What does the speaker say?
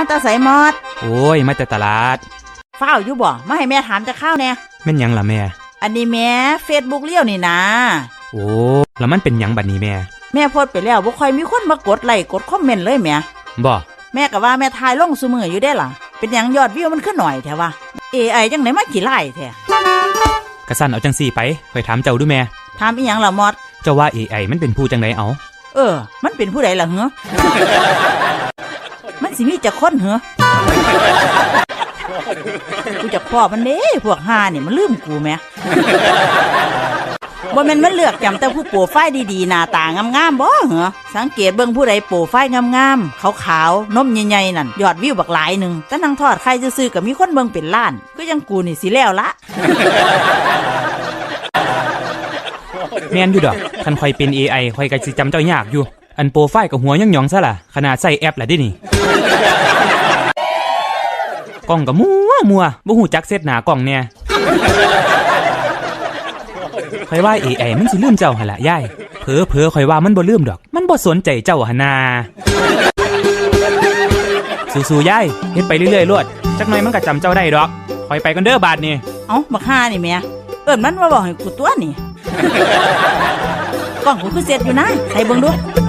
มาตาใสมอด โอ้ย มาแต่ตลาดเฝ้าวอยู่บ่มาให้แม่ถามจะข้าวแน่แม่นหยังล่ะแม่ อันนี้แม่เฟซบุ๊กเลี้ยวนี่นะ โอ้แล้วมันเป็นหยังบัดนี้แม่ แม่โพสต์ไปแล้วบ่ค่อยมีคนมากดไลค์กดคอมเมนต์เลยแหม่บ่แม่ก็ว่าแม่ทายลงซุมืออยู่ได้ล่ะ เป็นหยังยอดวิวมันขึ้นหน่อยแท้ว่า AI จังไหนมากี่ไล่แท้กระสั่นเอาจังสี่ไปคอยถามเจ้าดูแม่ถามอีหยังล่ะมอดเจ้าว่า AI มันเป็นผู้จังไดเอา เออ มันเป็นผู้ใดล่ะเหรอมัน สิมีจักคนเหรอกูจะพ่อมันเด้พวกหานี่มันลืมกูแหม่บ่แม่นมันเลือกจำแต่ผู้โปรไฟล์ดีๆหน้าตางามๆบ่เหรอสังเกตเบิ่งผู้ใดโปรไฟล์งามๆขาวๆนมใหญ่ๆนั่นยอดวิวบักหลายหนึงแต่นางทอดใครซื่อๆก็มีคนเบิ่งเป็นล้าน ก็ยังกูนี่สิแล้วละแม่นอยู่ดอกคันคอยเป็น AI คอยก็สิจำเจ้ายากอยู่ อันโปรไฟล์กับหัวยังหยองซะล่ะ ขนาดใส่แอปล่ะดินี่ กล้องก็มัวมัวบ่ฮู้จักเซตหนากล้องเนี่ยคอยว่า AI มันสิลืมเจ้าหนล่ะยายเผลอเผลอคอยว่ามันบ่ลืมดอก มันบ่สนใจเจ้าหนนาสู้ๆยายเฮ็ดไปเรื่อยๆโลดจักหน่อยมันก็จำเจ้าได้ดอกคอยไปกันเด้อบาดนี้เอ้าบักฮานี่แม่เอิ้นมันมาบอกให้กูตัวนี่กล้องกูคือเสร็จอยู่นะใส่เบิ่งดู